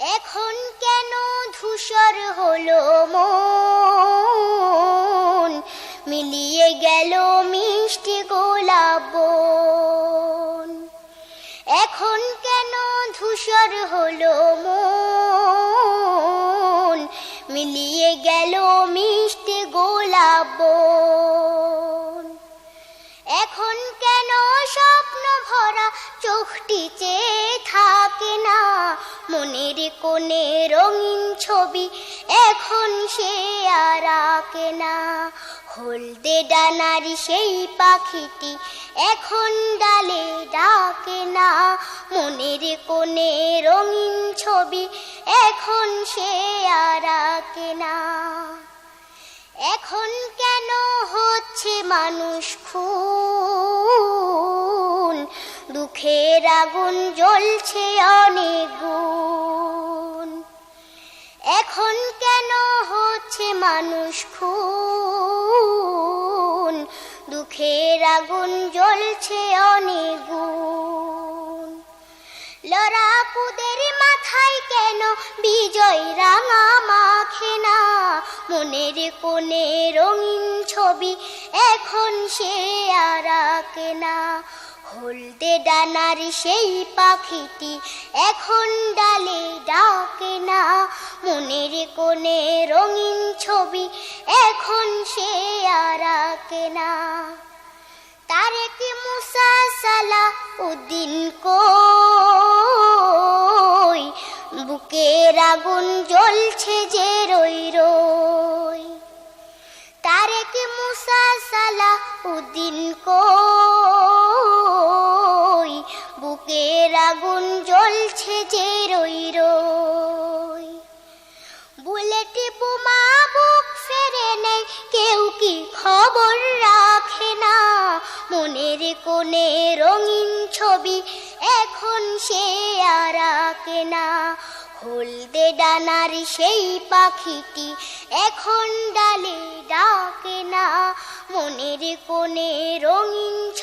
এখন কেন ধূসর হলো মন? মিলিয়ে গেল মিষ্টি গোলাপ এখন কেন ধূসর হলো মন? মিলিয়ে গেল মিষ্টি গোলাপ এখন কেন স্বপ্ন ভরা চোখটি চেয়ে থাকে না মনের কোণে রঙিন ছবি, এখন সে আর আঁকে না। হলদে ডানার সেই পাখিটি, এখন ডালে ডাকে না। মনের কোণে রঙিন ছবি, এখন সে আর আঁকে না। এখন কেন হচ্ছে মানুষ খুন দুঃখের আগুন জ্বলছে অনেক গুণ। এখন কেন হচ্ছে মানুষ খুন? দুঃখের আগুন জ্বলছে অনেক গুণ। লড়াকুদের মাথায় কেন বিজয় রাঙা মাখে না? মনের কোণে রঙিন ছবি এখন সে আর আঁকে না। হলদে ডানার সেই পাখিটি, এখন ডালে ডাকে না। মনের কোণে রঙিন ছবি, এখন সে আর আঁকে না। তারেক মুসা সালা উদ্দিন কই? বুকের আগুন জ্বলছে যে রই রই। তারেক মুসা সালা উদ্দিন কই? আগুন জ্বলছে যে রই রই। বুলেট বোমা বুক ফেরে নেই কেউ কি খবর রাখে না। মনের কোণে রঙিন ছবি, এখন সে আর আঁকে না। হলদে ডানার সেই পাখিটি, এখন ডালে ডাকে না। মনের কোণে রঙিন